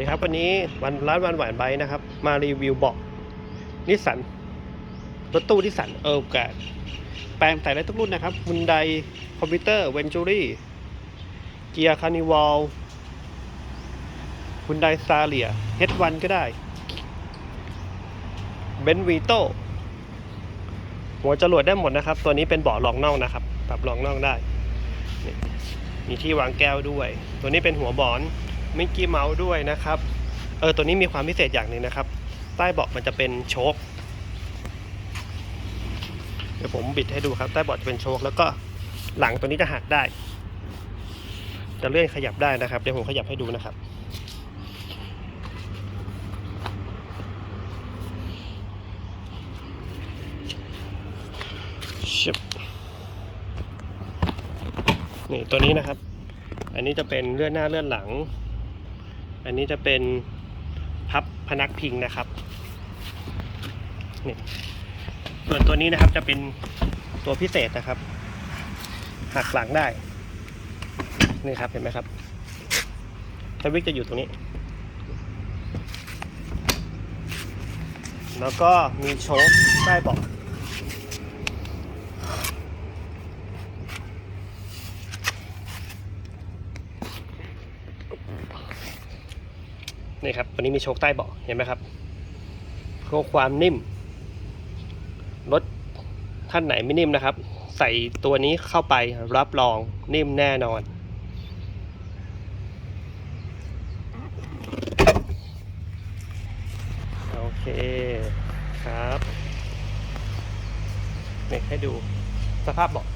ดีครับ วันนี้วันร้านวันหวานไบนะครับ มารีวิวเบาะนิสสันรถตู้นิสสันเออร์แกดแปลงแต่ได้ทุกรุ่นนะครับฮุนไดคอมพิวเตอร์เวนจูรี่เกียร์คานิวอลฮุนไดซาเลียเฮดวันก็ได้เบนวีโตหัวจรวดได้หมดนะครับ ตัวนี้เป็นเบาะรองน่องนะครับปรับรองน่องได้ มีที่วางแก้วด้วย ตัวนี้เป็นหัวบอน มิกกี้เมาส์ด้วยนะครับ เออตัวนี้มีความพิเศษอย่างหนึ่งนะครับ ใต้เบาะมันจะเป็นโชคเดี๋ยวผมบิดให้ดูครับ ใต้เบาะจะเป็นโชคแล้วก็หลังตัวนี้จะหักได้ จะเลื่อนขยับได้นะครับ เดี๋ยวผมขยับให้ดูนะครับชิบนี่ตัวนี้นะครับ อันนี้จะเป็นเลื่อนหน้าเลื่อนหลัง อันนี้จะเป็นพับพนักพิงนะครับนี่ส่วนตัวนี้นะครับจะเป็นตัวพิเศษนะครับ หักหลังได้ นี่ครับเห็นไหมครับสวิกจะอยู่ตรงนี้ แล้วก็มีโชคใต้เบาะ นี่ครับตัวนี้มีโชคใต้เบาะเห็นไหมครับเพื่อความนิ่ม รถท่านไหนไม่นิ่มนะครับ ใส่ตัวนี้เข้าไปรับรองนิ่มแน่นอน โอเคครับนี่ให้ดูสภาพเบาะ